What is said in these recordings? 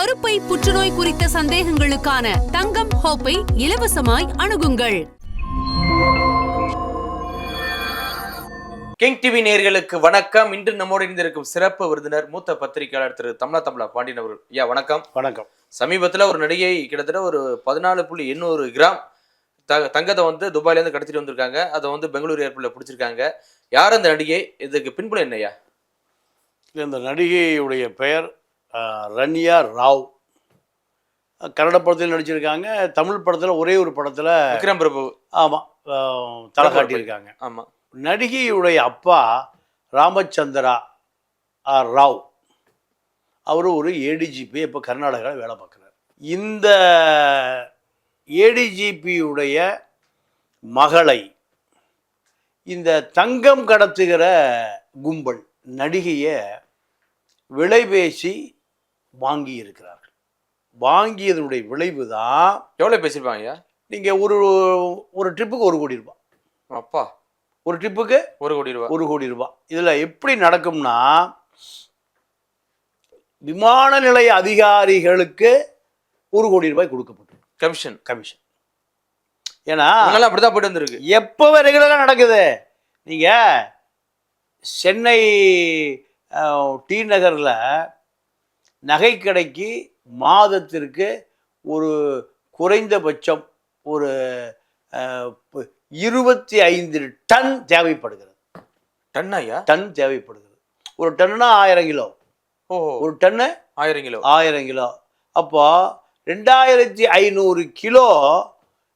கருப்பை புற்றுநோய் குறித்த சந்தேகங்களுக்கான தங்கம் ஹோப்பை இலவசமாய் அணுகுங்கள். கிங் டிவி நேயர்களுக்கு வணக்கம். இன்று நம்மோடு இணைந்திருக்கும் சிறப்பு விருந்தினர் மூத்த பத்திரிகையாளர் திரு தமிழா தமிழா பாண்டியன் அவர்கள். ஐயா வணக்கம். வணக்கம். சமீபத்துல ஒரு நடிகை கிட்டத்தட்ட ஒரு பதினாலு புள்ளி எண்ணூறு கிராம் த தங்கத்தை வந்து துபாயில இருந்து கடத்திட்டு வந்திருக்காங்க. அதை வந்து பெங்களூரு ஏர்போர்ட்ல பிடிச்சிருக்காங்க. யார் அந்த நடிகை? இதுக்கு பின்புலம் என்னய்யா? இந்த நடிகையுடைய பெயர் ரன்யா ராவ். கன்னட படத்தில் நடிச்சிருக்காங்க. தமிழ் படத்தில் ஒரே ஒரு படத்தில் விக்ரம் பிரபு. ஆமாம் தலை காட்டியிருக்காங்க. ஆமா. நடிகையுடைய அப்பா ராமச்சந்திரா ஆர் ராவ். அவர் ஒரு ஏடிஜிபி இப்போ கர்நாடகாவில் வேலை பார்க்குறாரு. இந்த ஏடிஜிபியுடைய மகளை இந்த தங்கம் கடத்துகிற கும்பல் நடிகையை விலை பேசி வாங்கி இருக்கிறார்கள் வாங்கியதனுடைய விளைவு தான் எவ்வளவு பேசியிருப்பாங்க ஐயா? நீங்கள் ஒரு ஒரு ட்ரிப்புக்கு ஒரு கோடி ரூபாய். அப்பா. ஒரு ட்ரிப்புக்கு ஒரு கோடி ரூபாய். ஒரு கோடி ரூபாய். இதில் எப்படி நடக்கும்னா விமான நிலைய அதிகாரிகளுக்கு ஒரு கோடி ரூபாய் கொடுக்கப்படும் கமிஷன். கமிஷன். ஏன்னா அதனால அப்படிதான் போயிட்டு வந்திருக்கு. எப்போ ரெகுலராக நடக்குது? நீங்கள் சென்னை டி நகரில் நகைக்கடைக்கு மாதத்திற்கு ஒரு குறைந்தபட்சம் ஒரு இருபத்தி ஐந்து டன் தேவைப்படுகிறது. டன் ஐயா டன் தேவைப்படுகிறது. ஒரு டன்னுனா ஆயிரம் கிலோ. ஓ ஒரு டன்னு ஆயிரம் கிலோ. ஆயிரம் கிலோ. அப்போ ரெண்டாயிரத்தி ஐநூறு கிலோ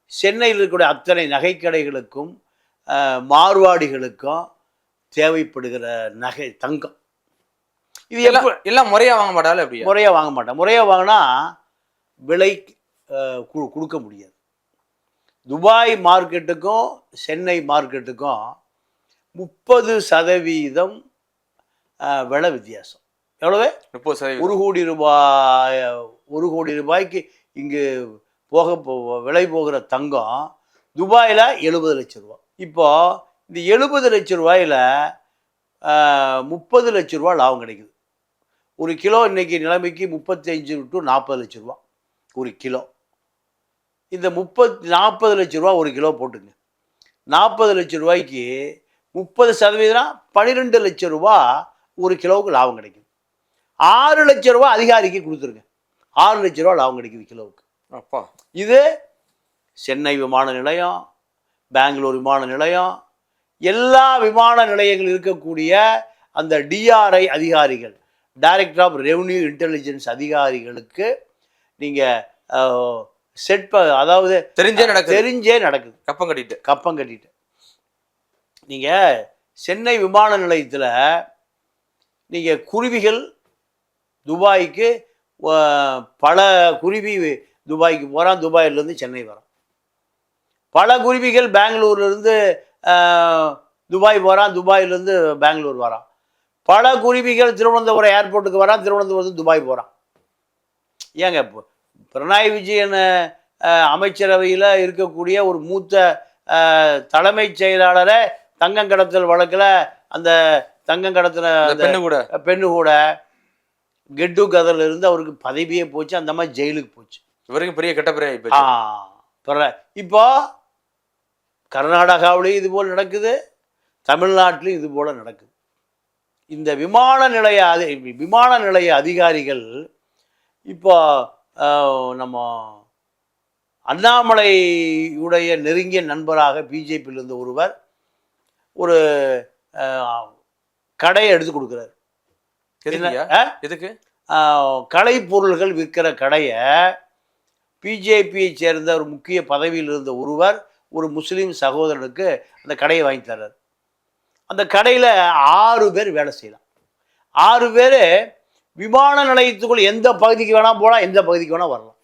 சென்னையில் இருக்கக்கூடிய அத்தனை நகைக்கடைகளுக்கும் மார்வாடிகளுக்கும் தேவைப்படுகிற நகை தங்கம். இது எல்லாம் எல்லாம் முறையா வாங்க மாட்டாலும் அப்படியா? முறையாக வாங்க மாட்டேன். முறையாக வாங்கினா விலை கொடுக்க முடியாது. துபாய் மார்க்கெட்டுக்கும் சென்னை மார்க்கெட்டுக்கும் முப்பது சதவீதம் விலை வித்தியாசம். எவ்வளவு? முப்பது சதவீதம். ஒரு கோடி ரூபாய் ஒரு கோடி ரூபாய்க்கு இங்கு போக விலை போகிற தங்கம் துபாயில் எழுபது லட்சம் ரூபா இப்போ இந்த எழுபது லட்சம் ரூபாயில் முப்பது லட்ச ரூபா லாபம் கிடைக்குது. ஒரு கிலோ இன்னைக்கு நிலைமைக்கு முப்பத்தஞ்சு டு நாற்பது லட்ச ரூபா. ஒரு கிலோ. இந்த முப்பத் நாற்பது லட்ச ரூபா ஒரு கிலோ போட்டுங்க. நாற்பது லட்ச ரூபாய்க்கு முப்பது சதவீதம் பன்னிரெண்டு லட்ச ரூபா ஒரு கிலோவுக்கு லாபம் கிடைக்குது ஆறு லட்ச ரூபா அதிகாரிக்கு கொடுத்துருங்க. ஆறு லட்ச ரூபா லாபம் கிடைக்குது கிலோவுக்கு. அப்பா. இது சென்னை விமான நிலையம் பெங்களூர் விமான நிலையம் எல்லா விமான நிலையங்கள் இருக்கக்கூடிய அந்த டிஆர்ஐ அதிகாரிகள். டைரக்டர் ஆஃப் ரெவன்யூ இன்டெலிஜென்ஸ் அதிகாரிகளுக்கு நீங்கள் செட் ப அதாவது தெரிஞ்சே நடக்குது. தெரிஞ்சே நடக்குது. கப்பம் கட்டிட்டு. கப்பம் கட்டிட்டு. நீங்கள் சென்னை விமான நிலையத்தில் நீங்கள் குருவிகள் துபாய்க்கு பல குருவி துபாய்க்கு போகிறான் துபாயிலேருந்து சென்னை வரான். பல குருவிகள் பெங்களூர்லேருந்து துபாய் போகிறான் துபாயிலேருந்து பெங்களூர் வரான். பல குருவிகள் திருவனந்தபுரம் ஏர்போர்ட்டுக்கு வரான் திருவனந்தபுரத்து துபாய் போகிறான் ஏங்க இப்போ பினராயி விஜயன் அமைச்சரவையில் இருக்கக்கூடிய ஒரு மூத்த தலைமைச் செயலாளரை தங்கம் கடத்தல் வழக்கில் அந்த தங்கம் கடத்தின பெண்ணு கூட. பெண்ணு கூட கெட்டு கதர்ல இருந்து அவருக்கு பதவியே போச்சு அந்த மாதிரி ஜெயிலுக்கு போச்சு. இவருக்கும் பெரிய கெட்ட பெரிய பரவ இப்போ கர்நாடகாவிலையும் இது போல் நடக்குது தமிழ்நாட்டிலையும் இது போல் நடக்குது. இந்த விமான நிலைய அதி விமான நிலைய அதிகாரிகள் இப்போ நம்ம அண்ணாமலையுடைய நெருங்கிய நண்பராக பிஜேபியில் இருந்த ஒருவர் ஒரு கடையை எடுத்து கொடுக்குறாரு? எதுக்கு? ஆஹ், கலைப்பொருள்கள் விற்கிற கடையை பிஜேபியை சேர்ந்த ஒரு முக்கிய பதவியில் இருந்த ஒருவர் ஒரு முஸ்லீம் சகோதரனுக்கு அந்த கடையை வாங்கி தர்றார். அந்த கடையில் ஆறு பேர் வேலை செய்யலாம். ஆறு பேர் விமான நிலையத்துக்குள்ள எந்த பகுதிக்கு வேணால் போகலாம் எந்த பகுதிக்கு வேணால் வரலாம்.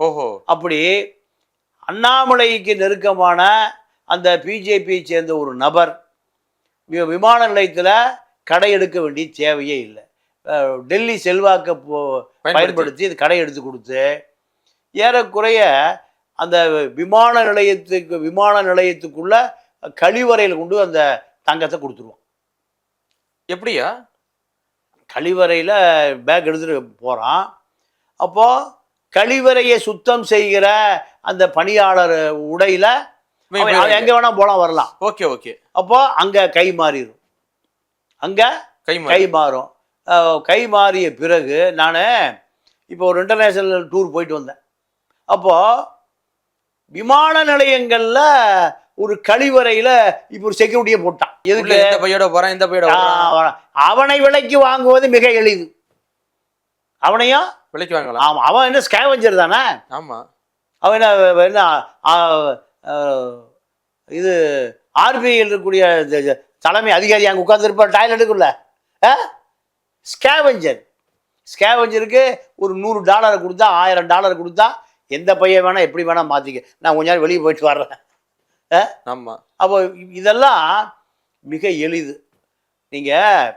ஓஹோ. அப்படி அண்ணாமலைக்கு நெருக்கமான அந்த பிஜேபியை சேர்ந்த ஒரு நபர் விமான நிலையத்தில் கடை எடுக்க வேண்டிய தேவையே இல்லை. டெல்லி செல்வாக்க பயன்படுத்தி. இது கடை எடுத்து கொடுத்து ஏறக்குறைய அந்த விமான நிலையத்துக்கு விமான நிலையத்துக்குள்ள கழிவறையில் கொண்டு அந்த தங்கத்தை கொடுத்துருவோம். எப்படியா? கழிவறையில் பேக் எடுத்துகிட்டு போகிறான் அப்போ கழிவறையை சுத்தம் செய்கிற அந்த பணியாளர் உடையில எங்க வேணா போலாம் வரலாம். Okay okay. அப்போ அங்க கை மாறிடும் அங்க கை கை மாறும். கை மாறிய பிறகு நான் இப்போ ஒரு இன்டர்நேஷனல் டூர் போயிட்டு வந்தேன். அப்போ விமான நிலையங்கள்ல ஒரு கழிவறையில இப்போ ஒரு செக்யூரிட்டியை போட்டான். எதுக்கு? இந்த பையோட போறான் இந்த பையோட அவனை விலைக்கு வாங்குவது மிக எளிது. அவனையும் விலைக்கு வாங்கலாம். ஆமா அவன் என்ன ஸ்கேவஞ்சர் தானே? ஆமா. அவன் என்ன என்ன இது ஆர்பிஐயில் இருக்கக்கூடிய தலைமை அதிகாரி அங்கே உட்காந்துருப்பார் டாய்லெட்டுக்குள்ள. ஸ்கேவஞ்சர் ஸ்கேவஞ்சருக்கு ஒரு நூறு டாலரை கொடுத்தா ஆயிரம் டாலர் கொடுத்தா எந்த பையன் வேணா எப்படி வேணா மாற்றிக்க நான் கொஞ்ச நேரம் வெளியே போயிட்டு வர்றேன். ஆமா. அப்போ இதெல்லாம் மிக எளிது. நீங்கள்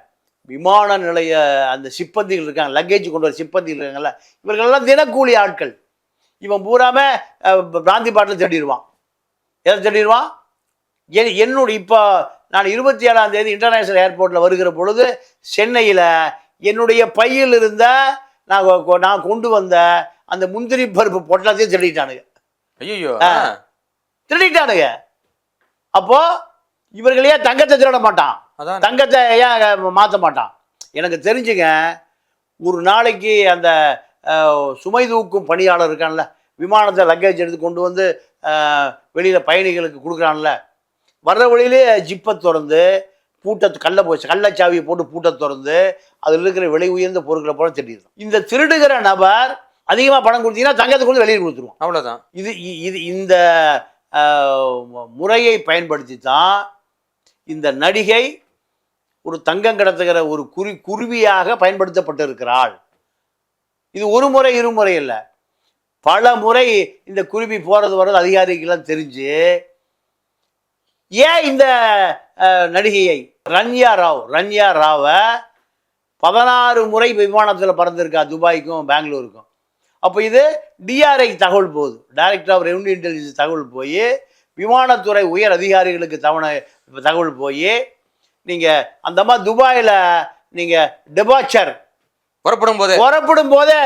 விமான நிலைய அந்த சிப்பந்திகள் இருக்காங்க லக்கேஜ் கொண்டு வர சிப்பந்திகள் இருக்காங்கல்ல இவர்களெல்லாம் தினக்கூலி ஆட்கள். இவன் பூராம அஹ், பிராந்தி பாட்டில் தேடிடுவான் எதை தேடிடுவான் என் என்னுடைய இப்போ நான் இருபத்தி ஏழாம் தேதி இன்டர்நேஷனல் ஏர்போர்ட்டில் வருகிற பொழுது சென்னையில் என்னுடைய பையில் இருந்த நான் நான் கொண்டு வந்த அந்த முந்திரி பருப்பு பொட்டலத்தையும் திருடிட்டானுங்க ஐயோ. திருடிட்டானுங்க. அப்போ இவர்களையே தங்கத்தை திருட மாட்டான். தங்கத்தை ஏன் மாற்ற மாட்டான்? எனக்கு தெரிஞ்சுங்க ஒரு நாளைக்கு அந்த சுமை தூக்கும் பணியாளர் இருக்கான்ல விமானத்தை லக்கேஜ் எடுத்து கொண்டு வந்து வெளியில் பயணிகளுக்கு கொடுக்குறான்ல வர்ற வழியிலே ஜிப்பை திறந்து பூட்டை கல்ல போச்சு கள்ளச்சாவியை போட்டு பூட்டை திறந்து அதில் இருக்கிற விலை உயர்ந்த பொருட்களை போல திட்டிடுறோம் இந்த திருடுகிற நபர் அதிகமாக பணம் கொடுத்தீங்கன்னா தங்கத்தை கொண்டு வெளியில் கொடுத்துருவோம் அவ்வளவுதான். இது இது இந்த முறையை பயன்படுத்தி தான் இந்த நடிகை ஒரு தங்கம் கடத்துகிற ஒரு குறி குருவியாக பயன்படுத்தப்பட்டிருக்கிறாள். இது ஒரு முறை இருமுறை இல்லை பல முறை இந்த குருவி போகிறது வர்றது அதிகாரிகள்லாம் தெரிஞ்சு ஏன் இந்த நடிகையை ரன்யா ராவ் ரன்யா ராவை பதினாறு முறை விமானத்தில் பறந்துருக்கா துபாய்க்கும் பெங்களூருக்கும். அப்போ இது டிஆர்ஐ தகவல் போகுது. டைரக்டர் ஆஃப் ரெவன்யூ இன்டெலிஜென்ஸ் தகவல் போய் விமானத்துறை உயர் அதிகாரிகளுக்கு தவணை தகவல் போய் நீங்கள் அந்த மாதிரி துபாயில் நீங்கள் டெபாச்சர் புறப்படும் போதே புறப்படும் போதே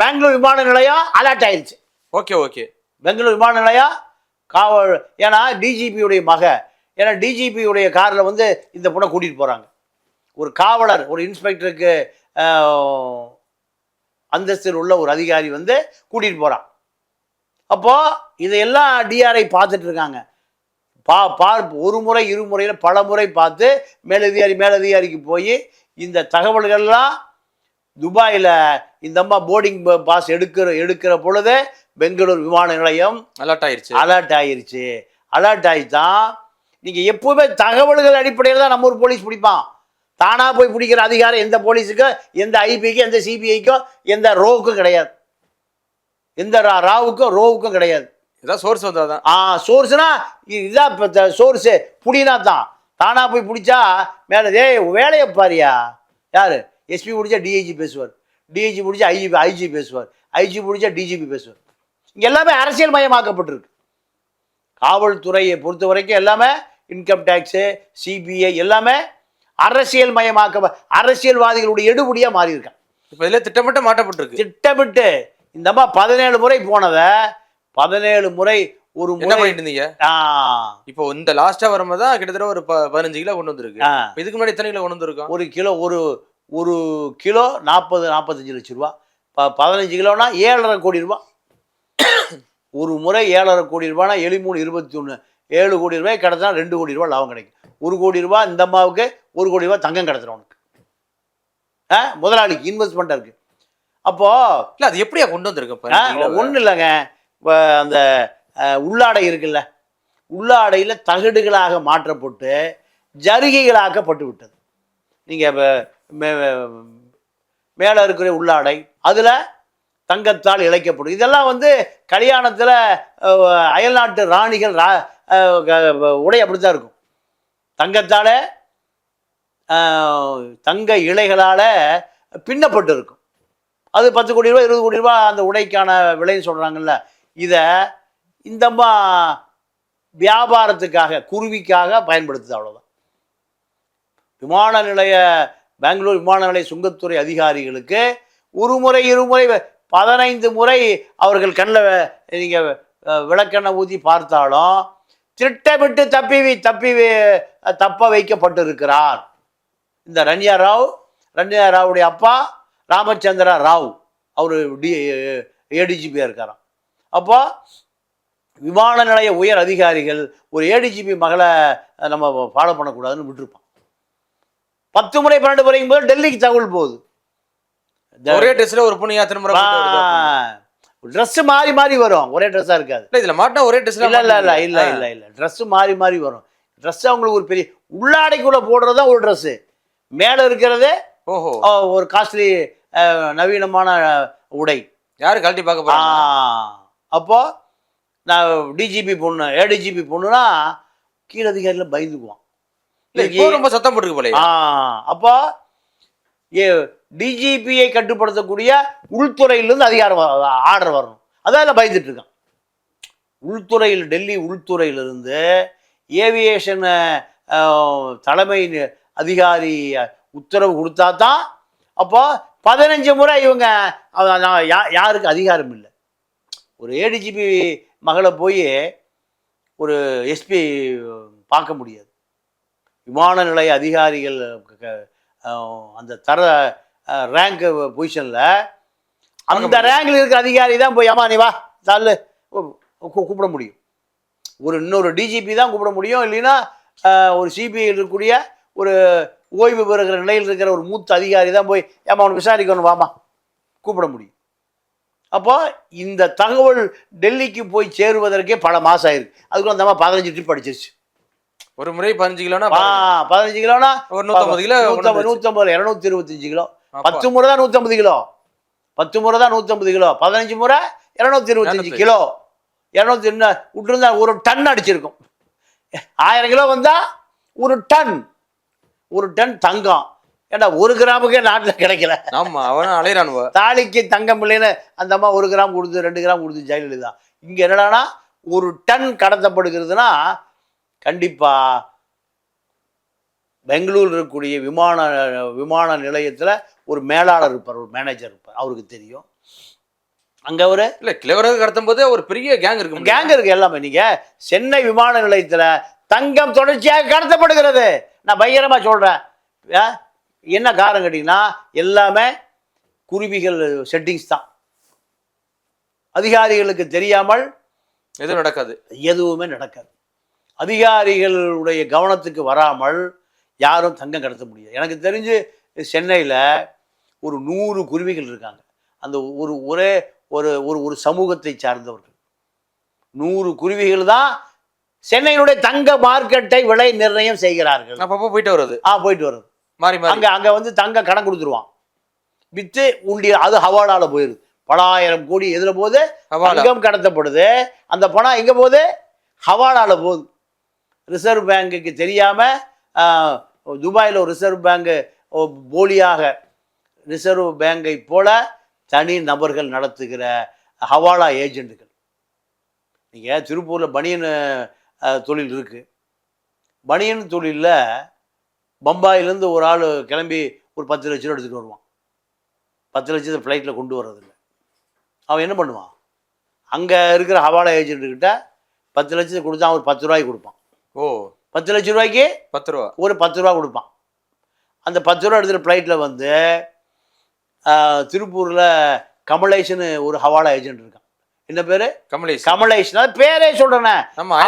பெங்களூர் விமான நிலையம் அலர்ட் ஆயிடுச்சு. Okay okay. பெங்களூர் விமான நிலையம் காவல் ஏன்னா டிஜிபியுடைய மக ஏன்னா டிஜிபியுடைய காரில் வந்து இந்த பொண்ணை கூட்டிகிட்டு போகிறாங்க ஒரு காவலர் ஒரு இன்ஸ்பெக்டருக்கு அந்தஸ்தில் உள்ள ஒரு அதிகாரி வந்து கூட்டிகிட்டு போகிறான் அப்போது இதையெல்லாம் டிஆர்ஐ பார்த்துட்டு இருக்காங்க. பா பா ஒரு முறை இரு முறையில் பல முறை பார்த்து மேலதிகாரி மேலதிகாரிக்கு போய் இந்த தகவல்கள்லாம் துபாயில் இந்த அம்மா போர்டிங் பாஸ் எடுக்கிற எடுக்கிற பொழுது பெங்களூர் விமான நிலையம் அலர்ட் ஆயிருச்சு. அலர்ட் ஆயிருச்சு. அலர்ட் ஆயிட்டான். நீங்கள் எப்பவுமே தகவல்கள் அடிப்படையில் தான் நம்ம ஒரு போலீஸ் பிடிப்பான். தானா போய் பிடிக்கிற அதிகாரம் எந்த போலீஸுக்கும் எந்த ஐபிக்கும் எந்த சிபிஐக்கும் எந்த ரோவுக்கும் கிடையாது. எந்த ரா ராவுக்கும் ரோவுக்கும் கிடையாது. ஏதாவது சோர்ஸ் வந்தாதான். ஆ சோர்ஸ்னா இதான் இப்போ சோர்ஸு புடினா தான். தானா போய் பிடிச்சா மேலே ஏய் வேலையை பாரியா? யார்? எஸ்பி பிடிச்சா டிஐஜி பேசுவார். டிஐஜி பிடிச்சா ஐஜி ஐஜி பேசுவார். ஐஜி பிடிச்சா டிஜிபி பேசுவார். இங்கே எல்லாமே அரசியல் மயமாக்கப்பட்டிருக்கு. காவல்துறையை பொறுத்த வரைக்கும் எல்லாமே இன்கம் டேக்ஸு சிபிஐ எல்லாமே அரசியல் மயமாக்க அரசியல்வாதிகளுடைய எடுபடியாக மாறி இருக்கான் இப்ப இதுல திட்டமிட்ட மாட்டப்பட்டிருக்கு திட்டமிட்டு இந்த அம்மா பதினேழு முறை போனதை பதினேழு முறை ஒரு என்ன முறை பண்ணிட்டு இருந்தீங்க இப்போ இந்த லாஸ்டா வரும்போது தான் கிட்டத்தட்ட ஒரு பதினஞ்சு கிலோ கொண்டு வந்திருக்கு. இதுக்கு முன்னாடி எத்தனை கிலோ கொண்டு வந்திருக்கோம்? ஒரு கிலோ ஒரு ஒரு கிலோ நாற்பது நாற்பத்தஞ்சு லட்ச ரூபா. ப பதினஞ்சு கிலோனா ஏழரை கோடி ரூபா. ஒரு முறை ஏழரை கோடி ரூபானா எளிமூணு இருபத்தி ஒன்று ஏழு கோடி ரூபாய் கிடச்சா ரெண்டு கோடி ரூபாய் லாபம் கிடைக்கும். ஒரு கோடி ரூபாய் இந்த அம்மாவுக்கு ஒரு கோடி ரூபாய் தங்கம் கிடச்சிரும் ஆ? முதலாளிக்கு இன்வெஸ்ட்மெண்ட் இருக்கு. அப்போ இல்ல அது எப்படியா கொண்டு கிலோவை? ஒன்றும் இல்லைங்க. அந்த உள்ளாடை இருக்குல்ல. உள்ளாடையில் தகடுகளாக மாற்றப்பட்டு ஜரிகைகளாக்கப்பட்டு விட்டது. நீங்கள் மேலே இருக்கிற உள்ளாடை அதில் தங்கத்தால் இழைக்கப்படும். இதெல்லாம் வந்து கல்யாணத்தில் அயல்நாட்டு ராணிகள் ரா உடை அப்படி தான் இருக்கும். தங்கத்தால் தங்க இலைகளால் பின்னப்பட்டு இருக்கும் அது பத்து கோடி ரூபா இருபது கோடி ரூபா அந்த உடைக்கான விலைன்னு சொல்கிறாங்கல்ல இதை இந்தம்மா வியாபாரத்துக்காக குருவிக்காக பயன்படுத்துது அவ்வளோதான் விமான நிலைய பெங்களூர் விமான நிலைய சுங்கத்துறை அதிகாரிகளுக்கு ஒரு முறை இருமுறை பதினைந்து முறை அவர்கள் கண்ணில் நீங்கள் விளக்கெண்ணெய் ஊற்றி பார்த்தாலும் திட்டமிட்டு தப்பி தப்பி தப்ப வைக்கப்பட்டிருக்கிறார். இந்த ரன்யா ராவ் ரன்யா ராவுடைய அப்பா ராமச்சந்திரா ராவ் அவர் டி ஏடிஜிபியாக இருக்காராம். அப்போ விமான நிலைய உயர் அதிகாரிகள் ஒரு ஏடிஜிபி மகளை நம்ம ஃபாலோ பண்ணக்கூடாதுன்னு விட்டுருப்பான். பத்து முறை பன்னெண்டு முறையும் போது டெல்லிக்கு தகவல் போகுது. ஒரே ட்ரெஸ்ல ஒரு பொண்ணு ட்ரெஸ் மாறி மாறி வரும். ஒரே ட்ரெஸ்ஸாக இருக்காது. இல்ல இதுல மாட்டினா ஒரே ட்ரெஸ்ல இல்ல இல்ல இல்ல இல்ல இல்ல இல்ல. ட்ரெஸ் மாறி மாறி வரும். ட்ரெஸ் அவங்களுக்கு ஒரு பெரிய உள்ளாடைக்குள்ள போடுறது தான் ஒரு ட்ரெஸ் மேல இருக்கிறது ஓஹோ. ஒரு காஸ்ட்லி நவீனமான உடை. யாரு கழட்டி பார்க்க ஆ, போறாங்க அப்போ நான் டிஜிபி பொண்ணு ஏடிஜிபி பொண்ணுனா கீழ் அதிகாரியில் பயந்துக்குவான். ரொம்ப சத்தம் போட்டுருக்கு போல ஆ. அப்போ ஏ டிஜிபியை கட்டுப்படுத்தக்கூடிய உள்துறையிலிருந்து அதிகாரம் ஆர்டர் வரணும். அதான் பயந்துட்டு இருக்கான் உள்துறையில் டெல்லி உள்துறையிலிருந்து ஏவியேஷன் தலைமை அதிகாரி உத்தரவு கொடுத்தா தான் அப்போ பதினஞ்சு முறை இவங்க யாருக்கு அதிகாரம் இல்லை. ஒரு ஏடிஜிபி மகளை போய் ஒரு எஸ்பி பார்க்க முடியாது. விமான நிலைய அதிகாரிகள் அந்த தர ரேங்க் பொசிஷனில் அந்த ரேங்கில் இருக்கிற அதிகாரி தான் போய் அம்மா நீ வா தள்ளு. கூப்பிட முடியும். ஒரு இன்னொரு டிஜிபி தான் கூப்பிட முடியும். இல்லைன்னா ஒரு சிபிஐ இருக்கக்கூடிய ஒரு ஓய்வு பெறுகிற நிலையில் இருக்கிற ஒரு மூத்த அதிகாரி தான் போய் ஏமா அவனை விசாரிக்கணும் வாமா கூப்பிட முடியும். அப்போ இந்த தகவல் டெல்லிக்கு போய் சேருவதற்கே பல மாதம் ஆயிருக்கு. அதுக்குள்ள அந்த அம்மா பதினஞ்சு ட்ரிப் அடிச்சிருச்சு. ஒரு முறை பதினஞ்சு கிலோனா பதினஞ்சு கிலோனா ஒரு நூத்தம்பது கிலோ நூற்றம்பது நூற்றம்பது இரநூத்தி இருபத்தஞ்சு கிலோ. பத்து முறை தான் நூற்றம்பது கிலோ. பத்து முறை தான் நூற்றம்பது கிலோ. பதினஞ்சு முறை இரநூத்தி இருபத்தஞ்சு. கிலோ. இரநூத்தி விட்டுருந்தா ஒரு டன் அடிச்சிருக்கும். ஆயிரம் கிலோ வந்தா ஒரு டன். ஒரு டன் தங்கம். ஏண்டா ஒரு கிராமுக்கே நாட்டில் கிடைக்கல. ஆமா அவனும் அலையறானுவ தாலிக்கு தங்கம் இல்லைன்னு அந்த அம்மா ஒரு கிராம் கொடுத்து ரெண்டு கிராம் கொடுத்து ஜெயலலிதா. இங்கே என்னடான்னா ஒரு டன் கடத்தப்படுகிறதுனா கண்டிப்பா பெங்களூர் இருக்கக்கூடிய விமான விமான நிலையத்தில் ஒரு மேலாளர் இருப்பார் ஒரு மேனேஜர் இருப்பார். அவருக்கு தெரியும். அங்கே ஒரு இல்ல கிளவராக கடத்தும் போது ஒரு பெரிய கேங் இருக்கு கேங் இருக்கு எல்லாமே. நீங்க சென்னை விமான நிலையத்தில் தங்கம் தொடர்ச்சியாக கடத்தப்படுகிறது. நான் பயங்கரமா சொல்றேன். ஆ? என்ன காரணம் கேட்டீங்கன்னா எல்லாமே குருவிகள் செட்டிங்ஸ் தான். அதிகாரிகளுக்கு தெரியாமல் எதுவும் நடக்காது. எதுவுமே நடக்காது. அதிகாரிகளுடைய கவனத்துக்கு வராமல் யாரும் தங்கம் கடத்த முடியாது. எனக்கு தெரிஞ்சு சென்னையில் ஒரு நூறு குருவிகள் இருக்காங்க. அந்த ஒரு ஒரே ஒரு ஒரு ஒரு சமூகத்தை சார்ந்தவர்கள். நூறு குருவிகள் தான் சென்னையினுடைய தங்க மார்க்கெட்டை விலை நிர்ணயம் செய்கிறார்கள். அப்பப்போ போயிட்டு வருது ஆ போயிட்டு வர்றது. மாறி மாறி. அங்க அங்க வந்து தங்க கடன் கொடுத்துருவான். வித்து உண்டி அது ஹவாலால போயிருது பலாயிரம் கோடி எதுல ஹவாலா. தங்கம் கடத்தப்படுது. அந்த பணம் எங்க போகுது? ஹவாலால போகுது. ரிசர்வ் பேங்குக்கு தெரியாம ஆஹ், துபாயில ஒரு ரிசர்வ் பேங்க் போலியாக ரிசர்வ் பேங்கை போல தனி நபர்கள் நடத்துகிற ஹவாலா ஏஜென்ட்டுகள் நீங்க திருப்பூர்ல பனியன் தொழில் இருக்கு? பனியன் தொழிலில் பம்பாயிலேருந்து ஒரு ஆள் கிளம்பி ஒரு பத்து லட்ச ரூபா எடுத்துகிட்டு வருவான். பத்து லட்சத்தை ஃப்ளைட்டில் கொண்டு வர்றதில்ல. அவன் என்ன பண்ணுவான்? அங்கே இருக்கிற ஹவாலா ஏஜென்ட்டுக்கிட்ட பத்து லட்சத்தை கொடுத்தா ஒரு பத்து ரூபாய்க்கு கொடுப்பான். ஓ. பத்து லட்ச ரூபாய்க்கு பத்து ரூபா. ஒரு பத்து ரூபா கொடுப்பான். அந்த பத்து ரூபா எடுத்துகிட்டு ஃப்ளைட்டில் வந்து திருப்பூரில் கமலேஷ்னு ஒரு ஹவாலா ஏஜென்ட் இருக்கான். என்ன பேர்? கமலேஷ். கமலேஷ் பேரே சொல்கிறேனே நம்ம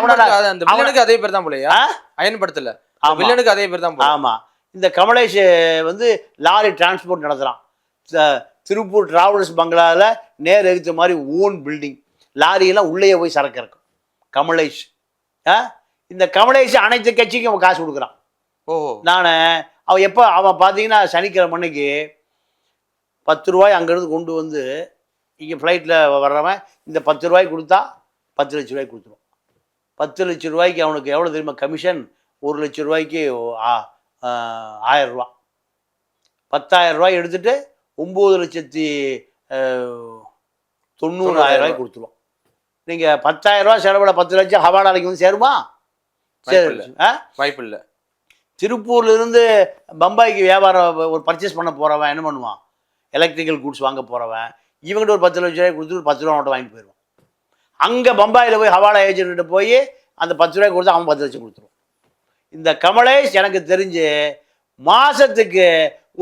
அந்த வில்லனுக்கு அதே பேர் தான் போலயா அயன் படத்துல. வில்லனுக்கு அதே பேர் தான் ஆமாம் இந்த கமலேஷ் வந்து லாரி டிரான்ஸ்போர்ட் நடத்துகிறான் திருப்பூர் டிராவல்ஸ் பங்களாவில் நேர் எகுத்த மாதிரி ஓன் பில்டிங் லாரியெல்லாம் உள்ளேயே போய் சரக்கு இருக்கும் கமலேஷ். ஆ? இந்த கமலேஷ் அனைத்து கட்சிக்கும் காசு கொடுக்குறான். ஓஹோ. நான் அவன் எப்போ அவன் பார்த்தீங்கன்னா சனிக்கிழமை அன்னைக்கு பத்து ரூபாய் அங்கேருந்து கொண்டு வந்து இங்கே ஃப்ளைட்டில் வர்றவன் இந்த பத்து ரூபாய் கொடுத்தா பத்து லட்ச ரூபாய்க்கு கொடுத்துருவான் பத்து லட்ச ரூபாய்க்கு அவனுக்கு எவ்வளோ தெரியுமா? கமிஷன் ஒரு லட்ச ரூபாய்க்கு ஆ- ஆ, ஆயிரம் ரூபா பத்தாயிரம் ரூபாய் எடுத்துட்டு ஒம்பது லட்சத்தி தொண்ணூறாயிரம் ரூபாய்க்கு கொடுத்துருவோம் நீங்கள் பத்தாயிரம் ரூபாய் செலவில் பத்து லட்சம் ஹவாலாலைக்கு வந்து சேருமா? சரி. ஆ? வாய்ப்பு இல்ல. திருப்பூர்லேருந்து பம்பாய்க்கு வியாபாரம் ஒரு பர்ச்சேஸ் பண்ண போகிறவன் என்ன பண்ணுவான்? எலக்ட்ரிக்கல் கூட்ஸ் வாங்க போகிறவன் இவங்ககிட்ட ஒரு பத்து லட்ச ரூபாய் கொடுத்து ஒரு பத்து ரூபா நோட்டை வாங்கி போயிடுவான். அங்கே பம்பாயில் போய் ஹவாலா ஏஜென்ட்டு போய் அந்த பத்து ரூபாய் கொடுத்து அவன் பத்து லட்சம் கொடுத்துருவான். இந்த கமலேஷ் எனக்கு தெரிஞ்சு மாதத்துக்கு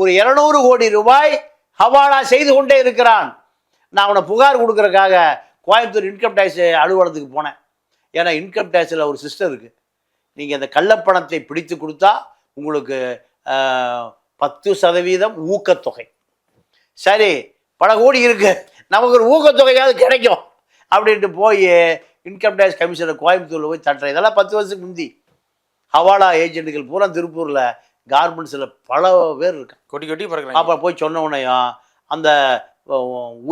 ஒரு இரநூறு கோடி ரூபாய் ஹவாலா செய்து கொண்டே இருக்கிறான். நான் அவனை புகார் கொடுக்குறக்காக கோயம்புத்தூர் இன்கம் டேக்ஸ் அலுவலகத்துக்கு போனேன். ஏன்னா இன்கம் டேக்ஸில் ஒரு சிஸ்டம் இருக்குது நீங்கள் அந்த கள்ளப்பணத்தை பிடித்து கொடுத்தா உங்களுக்கு பத்து சதவீதம் ஊக்கத்தொகை. சரி பல கோடி இருக்கு. நமக்கு ஒரு ஊக்கத்தொகையாவது கிடைக்கும். அப்படின்ட்டு போய் இன்கம் டேக்ஸ் கமிஷனர் கோயம்புத்தூரில் போய் தட்டுறேன் இதெல்லாம் பத்து வருஷத்துக்கு முந்தி. ஹவாலா ஏஜென்ட்டுகள் பூரா திருப்பூரில் கார்மெண்ட்ஸில் பல பேர் இருக்காங்க. கொட்டி கொட்டி பறக்குறாங்க. அப்போ போய் சொன்ன உடனேயும் அந்த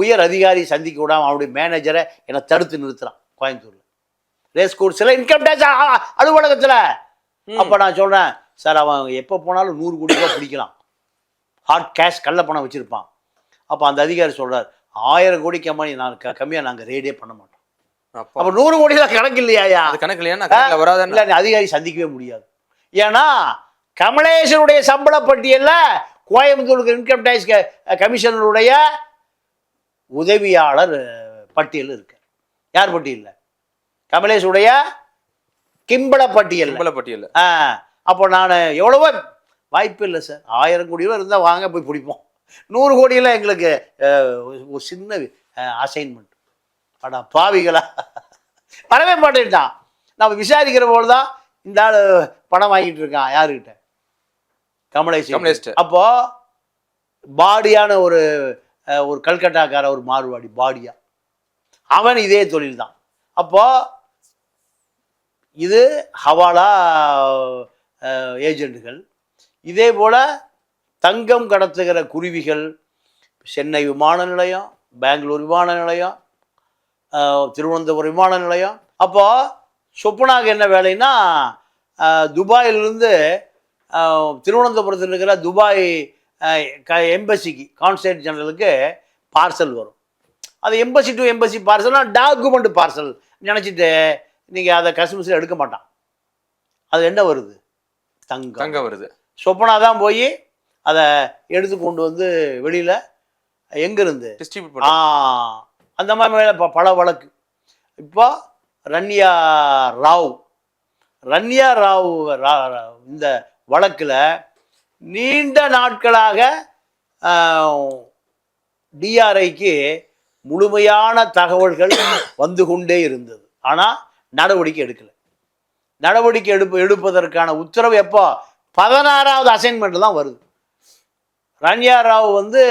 உயர் அதிகாரி சந்திக்க விடாம அவனுடைய மேனேஜரை என்னை தடுத்து நிறுத்துறான் கோயம்புத்தூரில். ரேஸ் கோர்ஸில் இன்கம் டேக்ஸ் அலுவலகத்தில். அப்போ நான் சொல்கிறேன் சார் அவன் எப்போ போனாலும் நூறு கோடி ரூபா பிடிக்கலாம். ஹாட் கேஷ் கள்ள பணம் வச்சுருப்பான். அப்போ அந்த அதிகாரி சொல்கிறார் ஆயிரம் கோடி கம்மாடி நான் க கம்மியாக நாங்கள் ரேடே பண்ண மாட்டோம். அப்பா. நூறு கோடிலாம் கணக்கு இல்லையாயா? அது கணக்கு இல்லையா? வராதானே இல்லை அதிகாரி சந்திக்கவே முடியாது. ஏன்னா கமலேசனுடைய சம்பள பட்டியல்ல கோயம்புத்தூருக்கு இன்கம் டேக்ஸ் கமிஷனருடைய உதவியாளர் பட்டியல் இருக்கு. யார் பட்டியல்ல? கமலேஷுடைய கிம்பள பட்டியல் சிம்பள பட்டியல் ஆ. அப்போ நான் எவ்வளவோ வாய்ப்பு இல்லை சார். ஆயிரம் கோடி ரூபா இருந்தால் வாங்க போய் பிடிப்போம். நூறு கோடியெல்லாம் எங்களுக்கு ஒரு சின்ன அசைன்மெண்ட் அடா பாவிகளா. வரவே மாட்டேன்ட்டான். நம்ம விசாரிக்கிற போது தான் இந்த ஆள் பணம் வாங்கிட்டு இருக்கான் யாருக்கிட்ட கமலேஷ் கமலேஷ்ட. அப்போ பாடியான ஒரு ஒரு கல்கட்டாக்கார ஒரு மார்வாடி பாடியா. அவன் இதே தொழில் தான் அப்போ இது ஹவாலா ஏஜெண்டுகள் இதே போல் தங்கம் கடத்துகிற குருவிகள் சென்னை விமான நிலையம் பெங்களூர் விமான நிலையம் திருவனந்தபுரம் விமான நிலையம். அப்போது சொப்பனாக்கு என்ன வேலைன்னா துபாயிலிருந்து திருவனந்தபுரத்தில் இருக்கிற துபாய் க எம்பசிக்கு கான்சுலேட் ஜெனரலுக்கு பார்சல் வரும். அது எம்பசி டு எம்பசி பார்சல்னால் டாக்குமெண்ட் பார்சல். நினச்சிட்டு நீங்கள் அதை கஸ்டமர்ஸில் எடுக்க மாட்டான். அது என்ன வருது? தங்கம். தங்கம் வருது. சொப்பனா தான் போய் அதை எடுத்து கொண்டு வந்து வெளியில் எங்கேருந்து? டிஸ்ட்ரிபியூட் ஆ அந்த மாதிரி மேலே ப- பல வழக்கு. இப்போ ரன்யா ராவ். ரன்யா ராவ் இந்த வழக்கில் நீண்ட நாட்களாக டிஆர்ஐக்கு முழுமையான தகவல்கள் வந்து கொண்டே இருந்தது. ஆனால் நடவடிக்கை எடுக்கலை. நடவடிக்கை எடுப்பு எடுப்பதற்கான உத்தரவு எப்போ? பதினாறாவது அசைன்மெண்ட் தான் வருது. ரன்யா ராவ் வந்து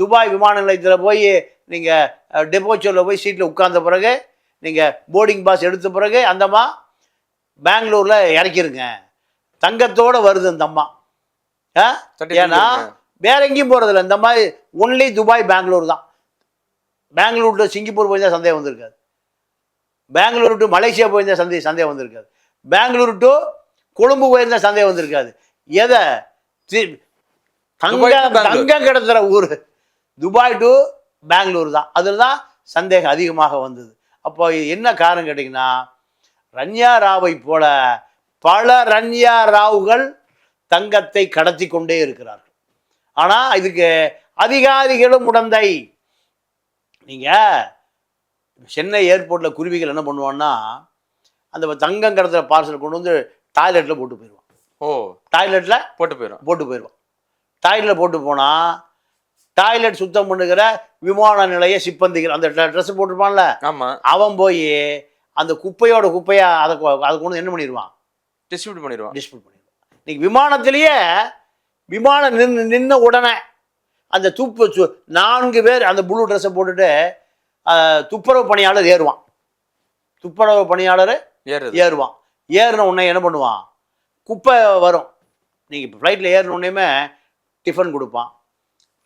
துபாய் விமான நிலையத்தில் போய் நீங்கள் டெபோச்சரில் போய் சீட்டில் உட்கார்ந்த பிறகு நீங்கள் போர்டிங் பாஸ் எடுத்த பிறகு அந்தம்மா பெங்களூரில் இறக்கிருங்க. தங்கத்தோட வருது அந்த அம்மா. ஏன்னா. வேற எங்கேயும் போகிறதில்ல இந்த மாதிரி ஒன்லி துபாய் பெங்களூர் தான். பெங்களூர் டு சிங்கப்பூர் போயிருந்தா சந்தேகம் வந்திருக்காது. பெங்களூர் டு மலேசியா போயிருந்தா சந்தே சந்தேகம் வந்திருக்காது. பெங்களூர் டு கொழும்பு போயிருந்தா சந்தேகம் வந்திருக்காது. எதை? தங்கம். தங்கம் கிடத்துற ஊர். துபாய் டு பெங்களூர் தான். அதில் தான் சந்தேகம் அதிகமாக வந்தது. அப்போ என்ன காரணம் கேட்டிங்கன்னா ரன்யா ராவை போல பல ரன்யா ராவுகள் தங்கத்தை கடத்தி கொண்டே இருக்கிறார்கள். ஆனால் இதுக்கு அதிகாரிகளும் உடந்தை. நீங்கள் சென்னை ஏர்போர்ட்டில் குருவிகள் என்ன பண்ணுவான்னா அந்த தங்கம் கடத்துற பார்சல் கொண்டு வந்து டாய்லெட்டில் போட்டு போயிடுவான் ஓ. டாய்லெட்டில் போட்டு போயிடும் போட்டு போயிடுவான் டாய்லெட்டில் போட்டு போனால் டாய்லெட் சுத்தம் பண்ணுகிற விமான நிலைய சிப்பந்திகள் அந்த ட்ரெஸ் போட்டிருப்பான்ல. ஆமா. அவன் போய் அந்த குப்பையோட குப்பையா அதை அதை கொண்டு வந்து என்ன பண்ணிடுவான் டிஸ்ட்ரிபியூட் பண்ணிடுவான் டிஸ்பியூட் பண்ணிடுவான் இன்னைக்கு விமானத்திலேயே விமானம் நின்று நின்ன உடனே அந்த துப்பு சு- நான்கு பேர் அந்த ப்ளூ ட்ரெஸ்ஸை போட்டுட்டு துப்புரவு பணியாளர் ஏறுவான். துப்புரவு பணியாளர் ஏறுவான். ஏறின உடனே என்ன பண்ணுவான்? குப்பை வரும். நீங்கள் இப்போ ஃப்ளைட்டில் ஏறின உடனேயுமே டிஃபன் கொடுப்பான்.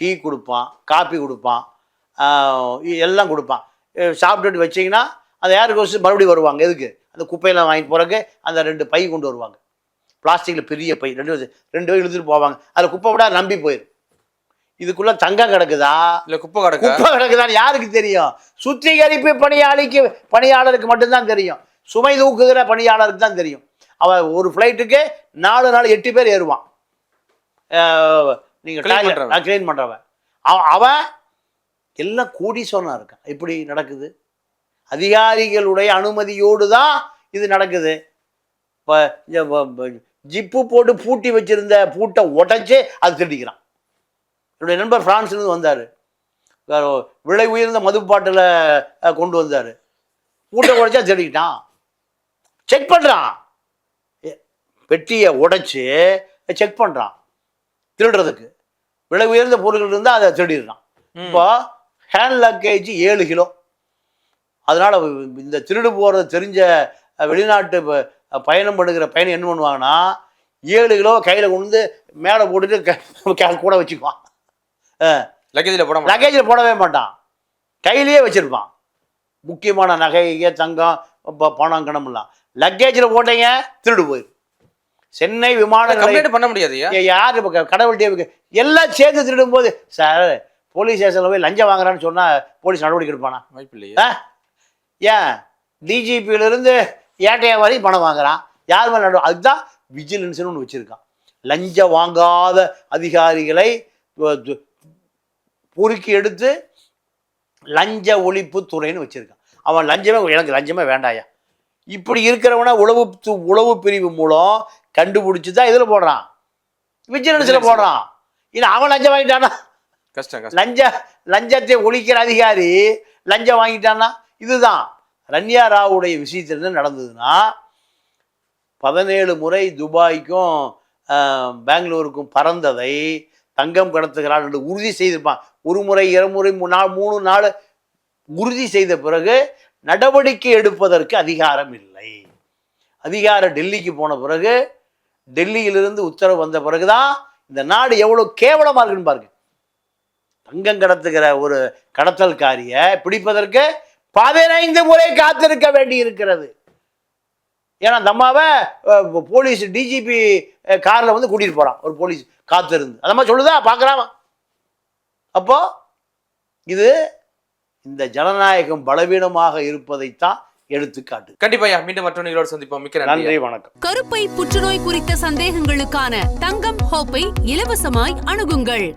டீ கொடுப்பான். காப்பி கொடுப்பான். எல்லாம் கொடுப்பான். சாப்பிட்டுட்டு வச்சிங்கன்னா அந்த ஏருக்கு வச்சு மறுபடியும் வருவாங்க. எதுக்கு? அந்த குப்பையெல்லாம் வாங்கிட்டு போகிறக்கு அந்த ரெண்டு பை கொண்டு வருவாங்க. பிளாஸ்டிக்கில் பெரிய பை. ரெண்டு ரெண்டு பை இழுத்துட்டு போவாங்க. அதில் குப்பை விட நம்பி போயிடும் இதுக்குள்ளே தங்கம் கிடக்குதா? இல்ல குப்பை கிடக்கா? குப்பை கிடக்குதான்னு யாருக்கு தெரியும்? சுத்திகரிப்பு பணியாளிக்கு பணியாளருக்கு மட்டும்தான் தெரியும். சுமை தூக்குகிற பணியாளருக்கு தான் தெரியும். அவன் ஒரு ஃப்ளைட்டுக்கு நாலு நாள் எட்டு பேர் ஏறுவான். நீங்கள். க்ளீன் பண்ணுறவன் அவ- அவன் எல்லாம் கோடீஸ்வரனா இருக்கான் எப்படி நடக்குது? அதிகாரிகளுடைய அனுமதியோடு தான் இது நடக்குது. இப்போ ஜிப்பு போட்டு பூட்டி வச்சிருந்த பூட்டை உடைச்சு அது திருடிக்கிறான். என்னுடைய நண்பர் பிரான்ஸ்லேருந்து வந்தார். விலை உயர்ந்த மதுப்பாட்டில் கொண்டு வந்தார். பூட்டை உடைச்சா திருடிக்கிட்டான். செக் பண்ணுறான் பெட்டியை உடைச்சு செக் பண்ணுறான் திருடுறதுக்கு. விலை உயர்ந்த பொருட்கள் இருந்தால் அதை திருடிடுறான். இப்போ ஹேண்ட் லக்கேஜ் ஏழு கிலோ. அதனால இந்த திருடு போகிறது தெரிஞ்ச வெளிநாட்டு பயணம் பண்ணுகிற பயணம் என்ன பண்ணுவாங்கன்னா ஏழு கிலோ கையில் கொண்டு மேலே போட்டுட்டு கூட வச்சுக்குவான். லக்கேஜில் போட லக்கேஜில் போடவே மாட்டான். கையிலேயே வச்சிருப்பான். முக்கியமான நகைங்க தங்கம் பணம் கணமெல்லாம் லக்கேஜில் போட்டீங்க திருடு போயிடும் சென்னை விமான கம்ப்ளைண்ட் பண்ண முடியாதுயா ஏ, யார் இப்போ கடவுள்கிட்டே எல்லாம் சேர்ந்து திருடும் போது சார் போலீஸ் ஸ்டேஷனில் போய் லஞ்சம் வாங்குறான்னு சொன்னால் போலீஸ் நடவடிக்கை எடுப்பானா? வாய்ப்பு இல்லையா? ஏன்? டிஜிபியிலிருந்து ஏட்டையா வரையும் பணம் வாங்குறான். யார் மேலே நடு அதுதான் விஜிலன்ஸ்னு ஒன்று வச்சுருக்கான். லஞ்சம் வாங்காத அதிகாரிகளை பொறுக்கி எடுத்து லஞ்ச ஒழிப்பு துறைன்னு வச்சுருக்கான். அவன் லஞ்சமே எனக்கு லஞ்சமே வேண்டாயா இப்படி இருக்கிறவன உளவு உளவு பிரிவு மூலம் கண்டுபிடிச்சி தான் இதில் போடுறான். விஜிலன்ஸில் போடுறான். இது அவன் லஞ்சம் வாங்கிட்டானா கஷ்டம் லஞ்ச லஞ்சத்தை ஒழிக்கிற அதிகாரி லஞ்சம் வாங்கிட்டான்னா? இதுதான். ரன்யா ராவுடைய விஷயத்தில் என்ன நடந்ததுன்னா பதினேழு முறை துபாய்க்கும் பெங்களூருக்கும் பறந்ததை தங்கம் கடத்துகிறான் என்று உறுதி செய்திருப்பான். ஒரு முறை இருமுறை மூணு நாள் மூணு நாள் உறுதி செய்த பிறகு நடவடிக்கை எடுப்பதற்கு அதிகாரம் இல்லை. அதிகாரம் டெல்லிக்கு போன பிறகு டெல்லியிலிருந்து உத்தரவு வந்த பிறகுதான் இந்த நாடு எவ்வளோ கேவலமாக இருக்குன்னு பாருங்க. தங்கம் கடத்துகிற ஒரு கடத்தல்காரியை பிடிப்பதற்கு பதினைந்து முறை காத்திருக்க வேண்டி இருக்கிறது ஏன்னா அந்த அம்மாவை போலீஸ் டிஜிபி காரில் வந்து கூட்டிட்டு போறான். ஒரு போலீஸ் காத்திருந்து. அந்த மாதிரி சொல்லுதா? பார்க்கறான் அப்போ இது இந்த ஜனநாயகம் பலவீனமாக இருப்பதைத்தான் எடுத்துக்காட்டு. கண்டிப்பாயா மீண்டும் மற்றொரு சந்திப்போம். மிக்க நன்றி நன்றி வணக்கம். கருப்பை புற்றுநோய் குறித்த சந்தேகங்களுக்கான தங்கம் ஹோப்பை இலவசமாய் அணுகுங்கள்.